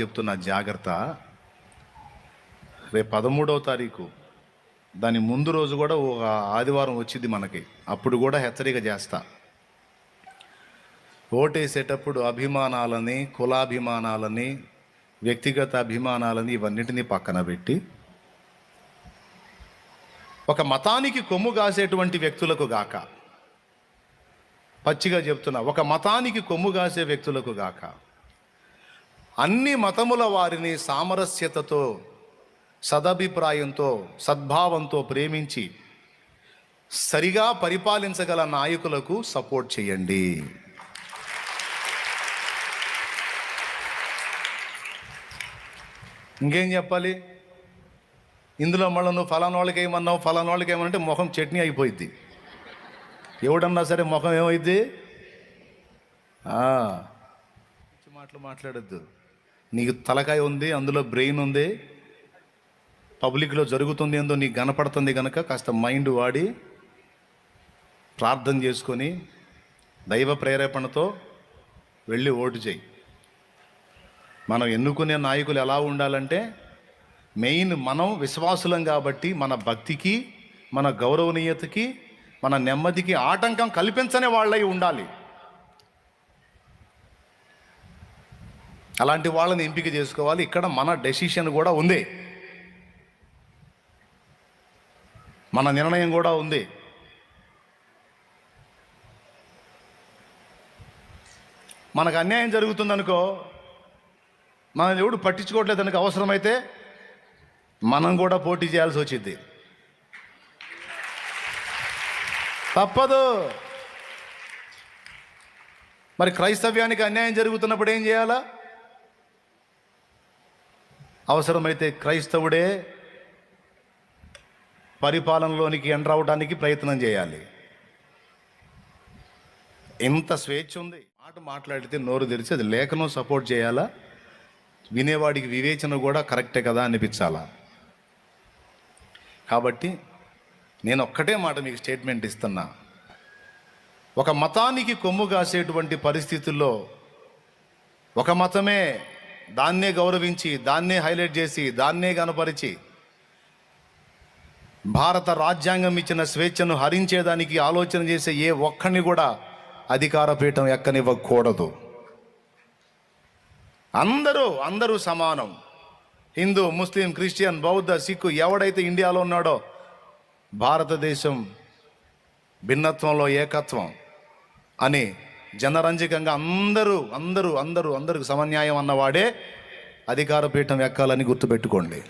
చెప్తున్న జాగ్రత్త. రేపు పదమూడవ తారీఖు. దాని ముందు రోజు కూడా ఒక ఆదివారం వచ్చింది మనకి. అప్పుడు కూడా హెచ్చరిక చేస్తా. ఓటేసేటప్పుడు అభిమానాలని కులాభిమానాలని వ్యక్తిగత అభిమానాలని ఇవన్నిటినీ పక్కన పెట్టి ఒక మతానికి కొమ్ము కాసేటువంటి వ్యక్తులకు గాక. పచ్చిగా చెప్తున్నా ఒక మతానికి కొమ్ము కాసే వ్యక్తులకు గాక. అన్ని మతముల వారిని సామరస్యతతో సదభిప్రాయంతో సద్భావంతో ప్రేమించి సరిగా పరిపాలించగల నాయకులకు సపోర్ట్ చేయండి. ఇంకేం చెప్పాలి? ఇందులో మళ్ళీ నువ్వు ఫలానా వాళ్ళకి ఏమన్నావు? ఫలానా వాళ్ళకి ఏమనంటే ముఖం చట్నీ అయిపోయింది ఎవడన్నా సరే ముఖం ఏమైంది మాటలు మాట్లాడద్దు. నీకు తలకాయ ఉంది అందులో బ్రెయిన్ ఉంది పబ్లిక్లో జరుగుతుంది ఏందో నీకు కనపడుతుంది కనుక కాస్త మైండ్ వాడి ప్రార్థన చేసుకొని దైవ ప్రేరేపణతో వెళ్ళి ఓటు చేయి. మనం ఎన్నుకునే నాయకులు ఎలా ఉండాలంటే మెయిన్ మనం విశ్వాసులం కాబట్టి మన భక్తికి మన గౌరవనీయతకి మన నెమ్మదికి ఆటంకం కల్పించని వాళ్ళై ఉండాలి. అలాంటి వాళ్ళని ఎంపిక చేసుకోవాలి. ఇక్కడ మన డెసిషన్ కూడా ఉంది. మన నిర్ణయం కూడా ఉంది. మనకు అన్యాయం జరుగుతుందనుకో మనం ఎవడు పట్టించుకోవట్లేదు దానికి అవసరమైతే మనం కూడా పోటీ చేయాల్సి వచ్చింది. తప్పదు. మరి క్రైస్తవ్యానికి అన్యాయం జరుగుతున్నప్పుడు ఏం చేయాలా? అవసరమైతే క్రైస్తవుడే పరిపాలనలోనికి ఎండరవడానికి ప్రయత్నం చేయాలి. ఎంత స్వేచ్ఛ ఉంది. మాట మాట్లాడితే నోరు తెరిచి అది లేఖనం సపోర్ట్ చేయాలా? వినేవాడికి వివేచన కూడా కరెక్టే కదా అనిపించాలా? కాబట్టి నేను ఒక్కటే మాట మీకు స్టేట్మెంట్ ఇస్తున్నా. ఒక మతానికి కొమ్ము కాసేటువంటి పరిస్థితుల్లో ఒక మతమే దాన్నే గౌరవించి దాన్నే హైలైట్ చేసి దాన్నే కనపరిచి భారత రాజ్యాంగం ఇచ్చిన స్వేచ్ఛను హరించేదానికి ఆలోచన చేసే ఏ ఒక్కడిని కూడా అధికార పీఠం ఎక్కనివ్వకూడదు. అందరూ అందరూ సమానం. హిందూ ముస్లిం క్రిస్టియన్ బౌద్ధ సిక్కు ఎవడైతే ఇండియాలో ఉన్నాడో భారతదేశం భిన్నత్వంలో ఏకత్వం అని జనరంజకంగా అందరూ అందరూ అందరూ అందరికి సమన్యాయం అన్నవాడే అధికార పీఠం ఎక్కాలని గుర్తుపెట్టుకోండి.